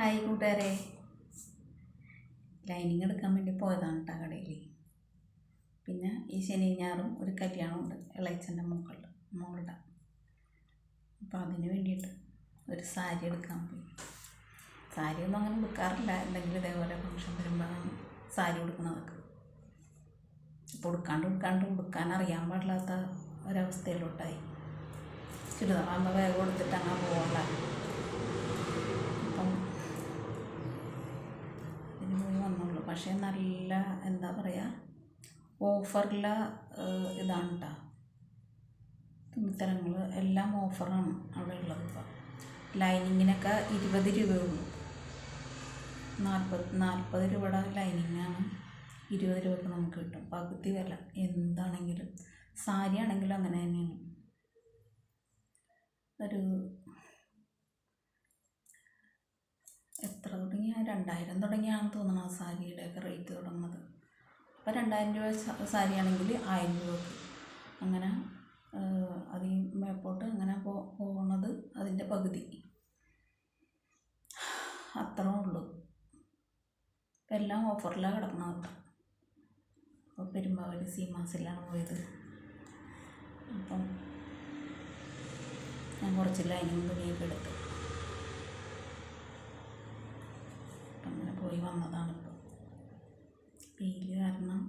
Hi കൂട്ടുകാരെ. Lining എടുക്കാൻ വേണ്ടി പോയതാണ് കേട്ടോ കടയിൽ പിന്നെ ഈ ശനി ഞാറും ഒരു കല്യാണമുണ്ട് ഇളയച്ചന്റെ മക്കളുടെ മോളുടെ. അപ്പോൾ അതിന് വേണ്ടിയിട്ട് ഒരു സാരി എടുക്കാൻ പോയി. സാരി ഒന്നും അങ്ങനെ എടുക്കാറില്ല. എന്തെങ്കിലും ഇതേപോലെ ഫംഗ്ഷൻ വരുമ്പോഴാണ് സാരി ഉടുക്കുന്നതൊക്കെ. അപ്പോൾ ഉടുക്കാണ്ട് ഉടുക്കാണ്ട് ഉടുക്കാൻ അറിയാൻ പാടില്ലാത്ത ഒരവസ്ഥയിലോട്ടായി. ചുരിദാറാകുമ്പോൾ വേഗം കൊടുത്തിട്ട് അങ്ങനെ പോകണ്ട അപ്പം ഇതിന് പോയി വന്നുള്ളൂ പക്ഷേ നല്ല എന്താ പറയുക ഓഫറിലെ ഇതാണ് കേട്ടോ തുണിത്തരങ്ങൾ എല്ലാം ഓഫറാണ് അവിടെ ഉള്ളത് ഇപ്പം ലൈനിങ്ങിനൊക്കെ ഇരുപത് രൂപയുള്ളൂ നാൽപ്പത് നാൽപ്പത് രൂപയുടെ ലൈനിങ്ങാണ് ഇരുപത് രൂപയ്ക്ക് നമുക്ക് കിട്ടും. പകുതി വില. എന്താണെങ്കിലും സാരി ആണെങ്കിലും അങ്ങനെ തന്നെയാണ്. ഒരു രണ്ടായിരം തുടങ്ങിയാണ് തോന്നണം ആ സാരിയുടെയൊക്കെ റേറ്റ് തുടങ്ങുന്നത്. അപ്പോൾ രണ്ടായിരം രൂപ സാരി സാരിയാണെങ്കിൽ ആയിരം രൂപ അങ്ങനെ അത് ഈ മേപ്പോട്ട് അങ്ങനെ പോ പോകുന്നത് അതിന്റെ പകുതി. അത്രേ ഉള്ളൂ. ഇപ്പം എല്ലാം ഓഫറിലാണ് കിടക്കുന്നത്. അപ്പോൾ പെരുമ്പാവൂർ സീമാസിലാണ് പോയത്. അപ്പം ഞാൻ കുറച്ച് ലൈനിങ് തുണിയൊക്കെ എടുത്തു അപ്പം അങ്ങനെ പോയി വന്നതാണ് ഇപ്പോൾ. വെയിൽ കാരണം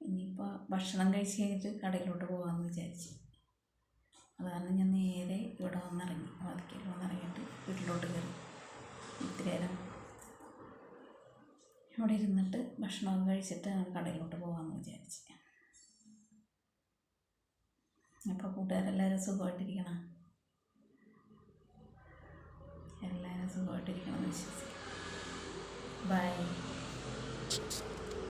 ഇനിയിപ്പോൾ ഭക്ഷണം കഴിച്ച് കഴിഞ്ഞിട്ട് കടയിലോട്ട് പോകാമെന്ന് വിചാരിച്ചു. അത് കാരണം ഞാൻ നേരെ ഇവിടെ വന്നിറങ്ങി. വാതിക്കൽ വന്നിറങ്ങിയിട്ട് വീട്ടിലോട്ട് കയറി. ഇത്തിരി നേരം ഇവിടെ ഇരുന്നിട്ട് ഭക്ഷണമൊക്കെ കഴിച്ചിട്ട് കടയിലോട്ട് പോകാമെന്ന് വിചാരിച്ചു. അപ്പോൾ കൂട്ടുകാരെല്ലാവരും സുഖമായിട്ടിരിക്കണം? എല്ലാവരും സുഖമായിട്ടിരിക്കണം എന്ന് വിശ്വസിക്കും 拜